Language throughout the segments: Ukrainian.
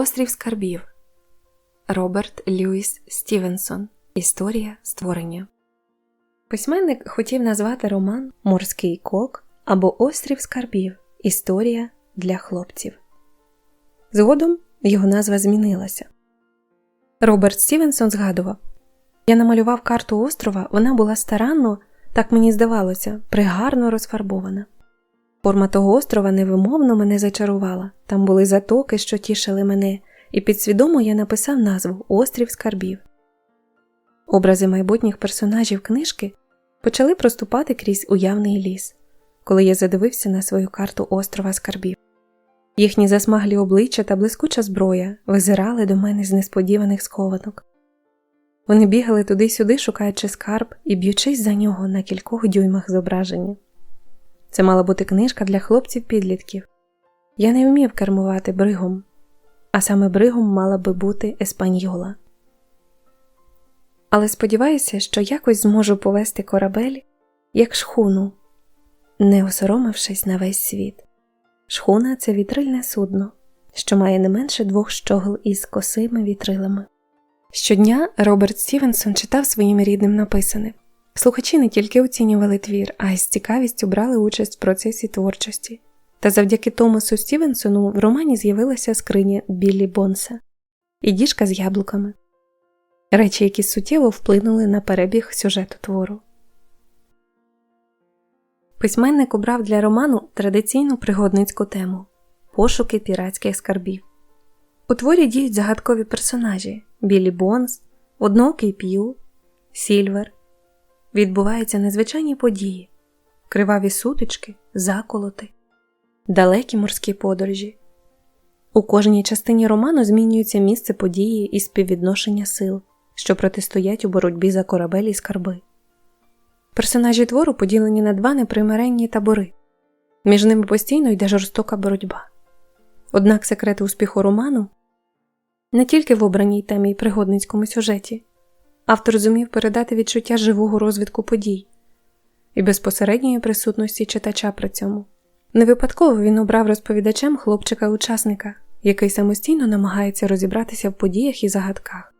Острів Скарбів Роберт Льюіс Стівенсон Історія створення. Письменник хотів назвати роман Морський кок або Острів Скарбів Історія для хлопців. Згодом його назва змінилася. Роберт Стівенсон згадував Я намалював карту острова, вона була старанно, так мені здавалося, пригарно розфарбована. Форма того острова невимовно мене зачарувала, там були затоки, що тішили мене, і підсвідомо я написав назву Острів Скарбів. Образи майбутніх персонажів книжки почали проступати крізь уявний ліс, коли я задивився на свою карту острова Скарбів. Їхні засмаглі обличчя та блискуча зброя визирали до мене з несподіваних схованок. Вони бігали туди-сюди, шукаючи скарб і б'ючись за нього на кількох дюймах зображення. Це мала бути книжка для хлопців-підлітків. Я не вмів кермувати бригом, а саме бригом мала би бути еспаньола. Але сподіваюся, що якось зможу повести корабель як шхуну, не осоромившись на весь світ. Шхуна це вітрильне судно, що має не менше двох щогл із косими вітрилами. Щодня Роберт Стівенсон читав своїм рідним написане. Слухачі не тільки оцінювали твір, а й з цікавістю брали участь в процесі творчості. Та завдяки Томасу Стівенсону в романі з'явилася скриня Біллі Бонса і діжка з яблуками речі, які суттєво вплинули на перебіг сюжету твору. Письменник обрав для роману традиційну пригодницьку тему пошуки піратських скарбів. У творі діють загадкові персонажі Біллі Бонс, Одноокий П'ю, Сільвер. Відбуваються незвичайні події, криваві сутички, заколоти, далекі морські подорожі. У кожній частині роману змінюється місце події і співвідношення сил, що протистоять у боротьбі за корабель і скарби. Персонажі твору поділені на два непримиренні табори, між ними постійно йде жорстока боротьба. Однак секрет успіху роману не тільки в обраній темі й пригодницькому сюжеті, автор зумів передати відчуття живого розвитку подій і безпосередньої присутності читача при цьому. Не випадково він обрав розповідачем хлопчика-учасника, який самостійно намагається розібратися в подіях і загадках,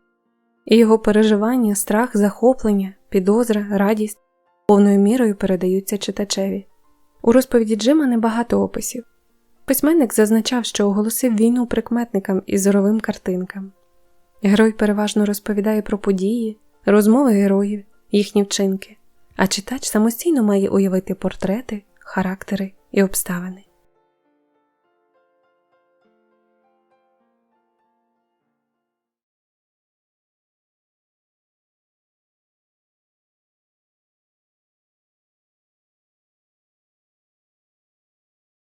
і його переживання, страх, захоплення, підозра, радість повною мірою передаються читачеві. У розповіді Джима небагато описів. Письменник зазначав, що оголосив війну прикметникам і зоровим картинкам. Герой переважно розповідає про події, розмови героїв, їхні вчинки, а читач самостійно має уявити портрети, характери і обставини.